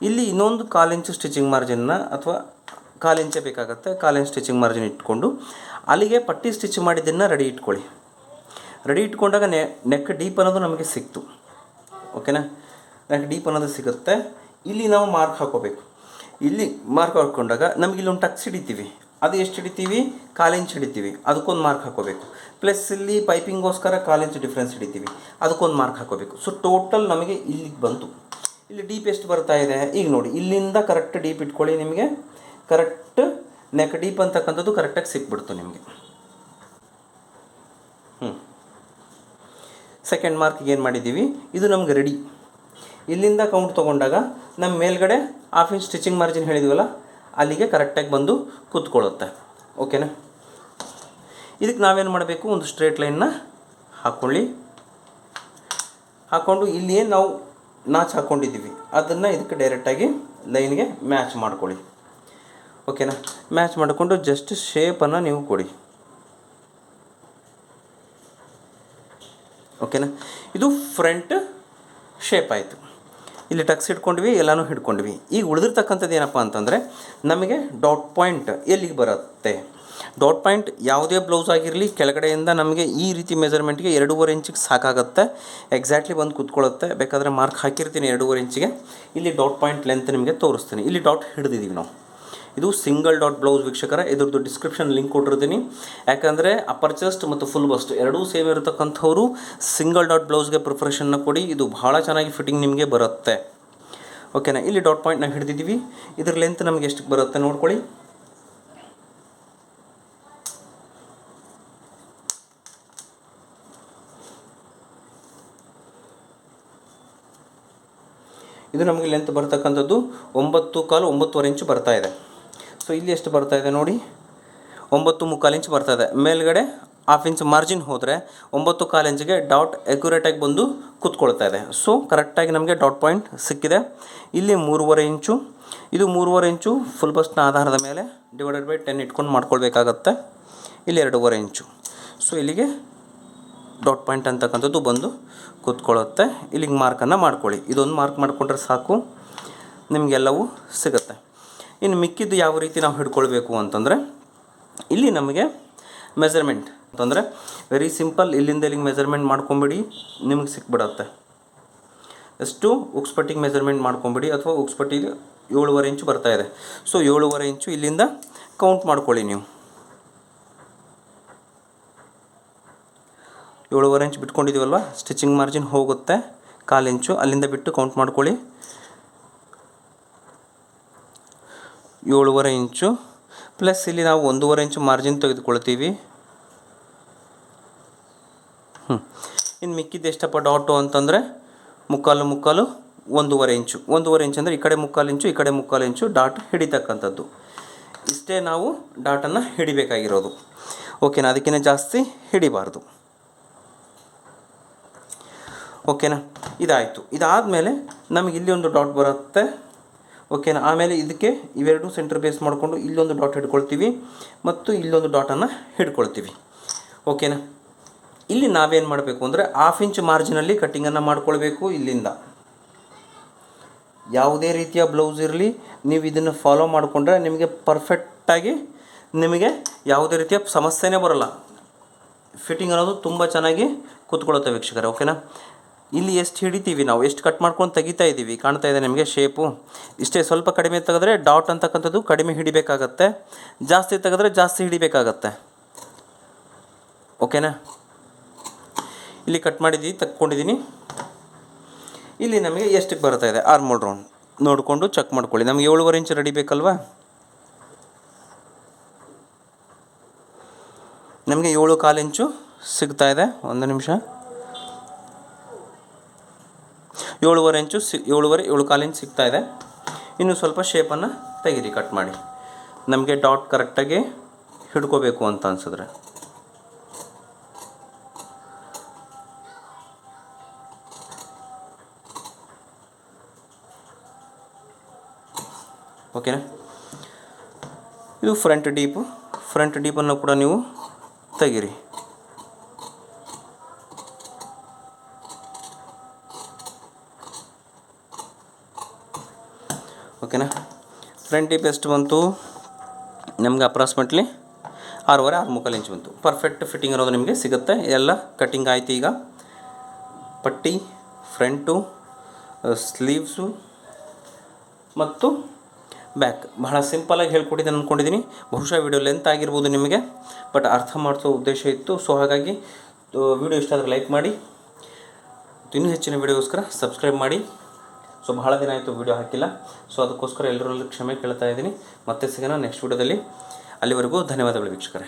ಇಲ್ಲಿ ಇನ್ನೊಂದು ಕಾಲಿಂಚು ಸ್ಟಿಚಿಂಗ್ ಮಾರ್ಜಿನ್ನ ಅಥವಾ ಕಾಲಿಂಚೆ ಬೇಕಾಗುತ್ತೆ, ಕಾಲು ಇಂಚ್ ಸ್ಟಿಚಿಂಗ್ ಮಾರ್ಜಿನ್ ಇಟ್ಕೊಂಡು, ಅಲ್ಲಿಗೆ ಪಟ್ಟಿ ಸ್ಟಿಚ್ ಮಾಡಿದ್ದನ್ನು ರೆಡಿ ಇಟ್ಕೊಳ್ಳಿ. ರೆಡಿ ಇಟ್ಕೊಂಡಾಗ ನೆಕ್ ಡೀಪ್ ಅನ್ನೋದು ನಮಗೆ ಸಿಕ್ತು. ಓಕೆನಾ? ನನಗೆ ಡೀಪ್ ಅನ್ನೋದು ಸಿಗುತ್ತೆ. ಇಲ್ಲಿ ನಾವು ಮಾರ್ಕ್ ಹಾಕೋಬೇಕು. ಇಲ್ಲಿ ಮಾರ್ಕ್ ಹಾಕ್ಕೊಂಡಾಗ ನಮಗೆ ಇಲ್ಲೊಂದು ಟಕ್ಸ್ ಹಿಡಿತೀವಿ ಅದು ಎಷ್ಟು ಹಿಡಿತೀವಿ? ಕಾಲಿಂಚ್ ಹಿಡಿತೀವಿ. ಅದಕ್ಕೊಂದು ಮಾರ್ಕ್ ಹಾಕೋಬೇಕು. ಪ್ಲಸ್ ಇಲ್ಲಿ ಪೈಪಿಂಗೋಸ್ಕರ ಕಾಲಿಂಚ್ ಡಿಫ್ರೆನ್ಸ್ ಹಿಡಿತೀವಿ. ಅದಕ್ಕೊಂದು ಮಾರ್ಕ್ ಹಾಕೋಬೇಕು. ಸೊ ಟೋಟಲ್ ನಮಗೆ ಇಲ್ಲಿಗೆ ಬಂತು. ಇಲ್ಲಿ ಡೀಪ್ ಎಷ್ಟು ಬರ್ತಾ ಇದೆ? ಈಗ ನೋಡಿ, ಇಲ್ಲಿಂದ ಕರೆಕ್ಟ್ ಡೀಪ್ ಇಟ್ಕೊಳ್ಳಿ ನಿಮಗೆ. ಕರೆಕ್ಟ್ ನೆಕ್ ಡೀಪ್ ಅಂತಕ್ಕಂಥದ್ದು ಕರೆಕ್ಟಾಗಿ ಸಿಕ್ಬಿಡ್ತು ನಿಮಗೆ. ಹ್ಞೂ ಸೆಕೆಂಡ್ ಮಾರ್ಕಿಗೆ ಏನು ಮಾಡಿದ್ದೀವಿ? ಇದು ನಮ್ಗೆ ರೆಡಿ ಇಲ್ಲಿಂದ ಕೌಂಟ್ ತೊಗೊಂಡಾಗ ನಮ್ಮ ಮೇಲ್ಗಡೆ ಹಾಫ್ ಇಂಚ್ ಸ್ಟಿಚಿಂಗ್ ಮಾರ್ಜಿನ್ ಹೇಳಿದ್ವಲ್ಲ, ಅಲ್ಲಿಗೆ ಕರೆಕ್ಟಾಗಿ ಬಂದು ಕೂತ್ಕೊಳ್ಳುತ್ತೆ. ಓಕೆನಾ ಇದಕ್ಕೆ ನಾವೇನು ಮಾಡಬೇಕು? ಒಂದು ಸ್ಟ್ರೇಟ್ ಲೈನ್ನ ಹಾಕ್ಕೊಳ್ಳಿ ಹಾಕ್ಕೊಂಡು ಇಲ್ಲಿ ಏನು ನಾವು ನಾಚ್ ಹಾಕ್ಕೊಂಡಿದ್ದೀವಿ ಅದನ್ನು ಇದಕ್ಕೆ ಡೈರೆಕ್ಟಾಗಿ ಲೈನ್ಗೆ ಮ್ಯಾಚ್ ಮಾಡ್ಕೊಳ್ಳಿ. ಓಕೆನಾ ಮ್ಯಾಚ್ ಮಾಡಿಕೊಂಡು ಜಸ್ಟ್ ಶೇಪನ್ನು ನೀವು ಕೊಡಿ. ಓಕೆನಾ? ಇದು ಫ್ರಂಟ್ ಶೇಪ್ ಆಯಿತು. ಇಲ್ಲಿ ಟಕ್ಸ್ ಹಿಡ್ಕೊಂಡ್ವಿ ಎಲ್ಲನೂ ಹಿಡ್ಕೊಂಡ್ವಿ. ಈಗ ಉಳಿದಿರ್ತಕ್ಕಂಥದ್ದು ಏನಪ್ಪ ಅಂತಂದರೆ, ನಮಗೆ ಡಾಟ್ ಪಾಯಿಂಟ್ ಎಲ್ಲಿಗೆ ಬರುತ್ತೆ? ಡಾಟ್ ಪಾಯಿಂಟ್ ಯಾವುದೇ ಬ್ಲೌಸ್ ಆಗಿರಲಿ, ಕೆಳಗಡೆಯಿಂದ ನಮಗೆ ಈ ರೀತಿ ಮೆಜರ್ಮೆಂಟ್ಗೆ ಎರಡೂವರೆ ಇಂಚಿಗೆ ಸಾಕಾಗುತ್ತೆ. ಎಕ್ಸಾಕ್ಟ್ಲಿ ಬಂದು ಕೂತ್ಕೊಳ್ಳುತ್ತೆ. ಬೇಕಾದರೆ ಮಾರ್ಕ್ ಹಾಕಿರ್ತೀನಿ ಎರಡೂವರೆ ಇಂಚಿಗೆ ಇಲ್ಲಿ ಡಾಟ್ ಪಾಯಿಂಟ್ ಲೆಂತ್ ನಿಮಗೆ ತೋರಿಸ್ತೀನಿ. ಇಲ್ಲಿ ಡಾಟ್ ಹಿಡಿದಿದ್ದೀವಿ ನಾವು. ಇದು ಸಿಂಗಲ್ ಡಾಟ್ ಬ್ಲೌಸ್ ವೀಕ್ಷಕರ, ಇದ್ರದ್ದು ಡಿಸ್ಕ್ರಿಪ್ಷನ್ ಲಿಂಕ್ ಕೊಟ್ಟಿರ್ತೀನಿ. ಯಾಕಂದರೆ ಅಪ್ಪರ್ ಚೆಸ್ಟ್ ಮತ್ತು ಫುಲ್ ಬಸ್ಟ್ ಎರಡೂ ಸೇಮ್ ಇರತಕ್ಕಂಥವ್ರು ಸಿಂಗಲ್ ಡಾಟ್ ಬ್ಲೌಸ್ಗೆ ಪ್ರಿಫರೇಷನ್ನ ಕೊಡಿ, ಇದು ಭಾಳ ಚೆನ್ನಾಗಿ ಫಿಟ್ಟಿಂಗ್ ನಿಮಗೆ ಬರುತ್ತೆ. ಓಕೆನಾ ಇಲ್ಲಿ ಡಾಟ್ ಪಾಯಿಂಟ್ ನಾವು ಹಿಡಿದಿದ್ದೀವಿ. ಇದ್ರ ಲೆಂತ್ ನಮಗೆ ಎಷ್ಟು ಬರುತ್ತೆ ನೋಡ್ಕೊಳ್ಳಿ. ಇದು ನಮಗೆ ಲೆಂತ್ ಬರ್ತಕ್ಕಂಥದ್ದು ಒಂಬತ್ತು ಕಾಲು ಒಂಬತ್ತುವರೆ ಇಂಚು ಬರ್ತಾ ಇದೆ. ಸೊ ಇಲ್ಲಿ ಎಷ್ಟು ಬರ್ತಾ ಇದೆ ನೋಡಿ. ಒಂಬತ್ತು ಮುಕ್ಕಾಲು ಇಂಚ್ ಬರ್ತಾ ಇದೆ. ಮೇಲ್ಗಡೆ ಹಾಫ್ ಇಂಚ್ ಮಾರ್ಜಿನ್ ಹೋದರೆ ಒಂಬತ್ತು ಕಾಲು ಇಂಚಿಗೆ ಡಾಟ್ ಎಕ್ಯುರೇಟಾಗಿ ಬಂದು ಕೂತ್ಕೊಳ್ತಾ ಇದೆ. ಸೊ ಕರೆಕ್ಟಾಗಿ ನಮಗೆ ಡಾಟ್ ಪಾಯಿಂಟ್ ಸಿಕ್ಕಿದೆ. ಇಲ್ಲಿ ಮೂರುವರೆ ಇಂಚು. ಇದು ಮೂರುವರೆ ಇಂಚು ಫುಲ್ ಬಸ್ಟ್ನ ಆಧಾರದ ಮೇಲೆ ಡಿವೈಡೆಡ್ ಬೈ ಟೆನ್ ಇಟ್ಕೊಂಡು ಮಾಡ್ಕೊಳ್ಬೇಕಾಗತ್ತೆ. ಇಲ್ಲಿ ಎರಡೂವರೆ ಇಂಚು. ಸೊ ಇಲ್ಲಿಗೆ ಡಾಟ್ ಪಾಯಿಂಟ್ ಅಂತಕ್ಕಂಥದ್ದು ಬಂದು ಕೂತ್ಕೊಳ್ಳುತ್ತೆ ಇಲ್ಲಿಗೆ ಮಾರ್ಕನ್ನು ಮಾಡ್ಕೊಳ್ಳಿ. ಇದೊಂದು ಮಾರ್ಕ್ ಮಾಡಿಕೊಂಡ್ರೆ ಸಾಕು. ನಿಮಗೆಲ್ಲವೂ ಸಿಗುತ್ತೆ. ಇನ್ನು ಮಿಕ್ಕಿದ್ದು ಯಾವ ರೀತಿ ನಾವು ಹಿಡ್ಕೊಳ್ಬೇಕು ಅಂತಂದರೆ ಇಲ್ಲಿ ನಮಗೆ ಮೆಜರ್ಮೆಂಟ್ ಅಂತಂದರೆ ವೆರಿ ಸಿಂಪಲ್ ಇಲ್ಲಿಂದ ಇಲ್ಲಿಗೆ ಮೆಜರ್ಮೆಂಟ್ ಮಾಡ್ಕೊಂಬಿಡಿ, ನಿಮಗೆ ಸಿಕ್ಬಿಡತ್ತೆ. ಎಷ್ಟು ಉಕ್ಸ್ಪಟ್ಟಿಗೆ ಮೆಜರ್ಮೆಂಟ್ ಮಾಡ್ಕೊಂಬಿಡಿ ಅಥವಾ ಉಕ್ಸ್ಪಟ್ಟಿಗೆ ಏಳುವರೆ ಇಂಚು ಬರ್ತಾ ಇದೆ. ಸೊ ಏಳುವರೆ ಇಂಚು ಇಲ್ಲಿಂದ ಕೌಂಟ್ ಮಾಡ್ಕೊಳ್ಳಿ ನೀವು. ಏಳುವರೆ ಇಂಚ್ ಬಿಟ್ಕೊಂಡಿದ್ದೀವಲ್ವ ಸ್ಟಿಚಿಂಗ್ ಮಾರ್ಜಿನ್ ಹೋಗುತ್ತೆ. ಕಾಲು ಇಂಚು ಅಲ್ಲಿಂದ ಬಿಟ್ಟು ಕೌಂಟ್ ಮಾಡ್ಕೊಳ್ಳಿ. ಏಳುವರೆ ಇಂಚು. ಪ್ಲಸ್ ಇಲ್ಲಿ ನಾವು ಒಂದೂವರೆ ಇಂಚು ಮಾರ್ಜಿನ್ ತೆಗೆದುಕೊಳ್ತೀವಿ. ಹ್ಞೂ ಇನ್ನು ಮಿಕ್ಕಿದ್ದು ಎಷ್ಟಪ್ಪ ಡಾಟು ಅಂತಂದರೆ ಮುಕ್ಕಾಲು ಮುಕ್ಕಾಲು ಒಂದೂವರೆ ಇಂಚು. ಒಂದೂವರೆ ಇಂಚು ಅಂದರೆ ಈ ಕಡೆ ಮುಕ್ಕಾಲು ಇಂಚು, ಈ ಕಡೆ ಮುಕ್ಕಾಲು ಇಂಚು ಡಾಟ್ ಹಿಡಿತಕ್ಕಂಥದ್ದು. ಇಷ್ಟೇ ನಾವು ಡಾಟನ್ನು ಹಿಡಿಬೇಕಾಗಿರೋದು. ಓಕೆನಾ ಅದಕ್ಕಿಂತ ಜಾಸ್ತಿ ಹಿಡಿಬಾರ್ದು. ಓಕೆನಾ ಇದಾಯಿತು. ಇದಾದಮೇಲೆ ನಮಗೆ ಇಲ್ಲಿ ಒಂದು ಡಾಟ್ ಬರುತ್ತೆ. ಓಕೆನಾ ಆಮೇಲೆ ಇದಕ್ಕೆ ಇವೆರಡು ಸೆಂಟರ್ ಬೇಸ್ ಮಾಡಿಕೊಂಡು ಇಲ್ಲೊಂದು ಡಾಟ್ ಹಿಡ್ಕೊಳ್ತೀವಿ ಮತ್ತು ಇಲ್ಲೊಂದು ಡಾಟನ್ನು ಹಿಡ್ಕೊಳ್ತೀವಿ. ಓಕೆನಾ ಇಲ್ಲಿ ನಾವೇನು ಮಾಡಬೇಕು ಅಂದರೆ ಹಾಫ್ ಇಂಚ್ ಮಾರ್ಜಿನಲ್ಲಿ ಕಟ್ಟಿಂಗನ್ನು ಮಾಡ್ಕೊಳ್ಬೇಕು ಇಲ್ಲಿಂದ. ಯಾವುದೇ ರೀತಿಯ ಬ್ಲೌಸ್ ಇರಲಿ, ನೀವು ಇದನ್ನು ಫಾಲೋ ಮಾಡಿಕೊಂಡ್ರೆ ನಿಮಗೆ ಪರ್ಫೆಕ್ಟಾಗಿ ನಿಮಗೆ ಯಾವುದೇ ರೀತಿಯ ಸಮಸ್ಯೆನೇ ಬರೋಲ್ಲ. ಫಿಟ್ಟಿಂಗ್ ಅನ್ನೋದು ತುಂಬ ಚೆನ್ನಾಗಿ ಕೂತ್ಕೊಳ್ಳುತ್ತೆ ವೀಕ್ಷಕರೇ ಓಕೆನಾ ಇಲ್ಲಿ ಎಷ್ಟು ಹಿಡಿತೀವಿ ನಾವು? ಎಷ್ಟು ಕಟ್ ಮಾಡ್ಕೊಂಡು ತೆಗಿತಾ ಇದ್ದೀವಿ ಕಾಣ್ತಾ ಇದೆ ನಿಮಗೆ ಶೇಪು ಇಷ್ಟೇ ಸ್ವಲ್ಪ ಕಡಿಮೆ ತೆಗೆದ್ರೆ ಡಾಟ್ ಅಂತಕ್ಕಂಥದ್ದು ಕಡಿಮೆ ಹಿಡಿಬೇಕಾಗತ್ತೆ. ಜಾಸ್ತಿ ತೆಗೆದ್ರೆ ಜಾಸ್ತಿ ಹಿಡಿಬೇಕಾಗತ್ತೆ. ಓಕೆನಾ ಇಲ್ಲಿ ಕಟ್ ಮಾಡಿದ್ದೀವಿ ತಕ್ಕೊಂಡಿದ್ದೀನಿ ಇಲ್ಲಿ ನಮಗೆ ಎಷ್ಟಕ್ಕೆ ಬರ್ತಾ ಇದೆ? ಆರ್ಮೋಲ್ ರೌಂಡ್ ನೋಡಿಕೊಂಡು ಚೆಕ್ ಮಾಡ್ಕೊಳ್ಳಿ. ನಮಗೆ ಏಳುವರೆ ಇಂಚ್ ರೆಡಿ ಬೇಕಲ್ವಾ? ನಮಗೆ ಏಳು ಕಾಲು ಇಂಚು ಸಿಗ್ತಾ ಇದೆ. ಒಂದು ನಿಮಿಷ. ಏಳುವರೆ ಇಂಚು ಸಿ, ಏಳುವರೆ, ಏಳು ಕಾಲು ಇಂಚ್ ಸಿಗ್ತಾ ಇದೆ. ಇನ್ನು ಸ್ವಲ್ಪ ಶೇಪನ್ನು ತೆಗೀರಿ ಕಟ್ ಮಾಡಿ. ನಮಗೆ ಡಾಟ್ ಕರೆಕ್ಟಾಗಿ ಹಿಡ್ಕೋಬೇಕು ಅಂತ ಅನ್ಸಿದ್ರೆ. ಓಕೆನಾ ಇದು ಫ್ರಂಟ್ ಡೀಪು ಫ್ರಂಟ್ ಡೀಪನ್ನು ಕೂಡ ನೀವು ತೆಗೀರಿ. ಓಕೆನಾ? ಫ್ರಂಟ್ ಟಿಪ್ ಎಷ್ಟು ಬಂತು. ನಮ್ಗೆ ಅಪ್ರಾಕ್ಸಿಮೇಟ್ಲಿ ಆರೂವರೆ ಆರು ಮುಕ್ಕಾಲು ಇಂಚ್ ಬಂತು. ಪರ್ಫೆಕ್ಟ್ ಫಿಟ್ಟಿಂಗ್ ಇರೋದು ನಿಮಗೆ ಸಿಗುತ್ತೆ. ಎಲ್ಲ ಕಟ್ಟಿಂಗ್ ಆಯ್ತು ಈಗ. ಪಟ್ಟಿ ಫ್ರಂಟು ಸ್ಲೀವ್ಸು ಮತ್ತು ಬ್ಯಾಕ್ ಬಹಳ ಸಿಂಪಲಾಗಿ ಹೇಳ್ಕೊಟ್ಟಿದ್ದೆ ಅಂದ್ಕೊಂಡಿದ್ದೀನಿ ಬಹುಶಃ ವಿಡಿಯೋ ಲೆಂತ್ ಆಗಿರ್ಬೋದು ನಿಮಗೆ. ಬಟ್ ಅರ್ಥ ಮಾಡಿಸೋ ಉದ್ದೇಶ ಇತ್ತು. ಸೊ ಹಾಗಾಗಿ ವಿಡಿಯೋ ಇಷ್ಟ ಆದರೆ ಲೈಕ್ ಮಾಡಿ. ಇನ್ನೂ ಹೆಚ್ಚಿನ ವಿಡಿಯೋಗೋಸ್ಕರ ಸಬ್ಸ್ಕ್ರೈಬ್ ಮಾಡಿ. ಸೊ ಬಹಳ ದಿನ ಆಯಿತು ವೀಡಿಯೋ ಹಾಕಿಲ್ಲ. ಸೊ ಅದಕ್ಕೋಸ್ಕರ ಎಲ್ಲರಲ್ಲಿ ಕ್ಷಮೆ ಕೇಳ್ತಾ ಇದ್ದೀನಿ. ಮತ್ತೆ ಸಿಗೋಣ ನೆಕ್ಸ್ಟ್ ವಿಡಿಯೋದಲ್ಲಿ ಅಲ್ಲಿವರೆಗೂ ಧನ್ಯವಾದಗಳು ವೀಕ್ಷಕರೇ.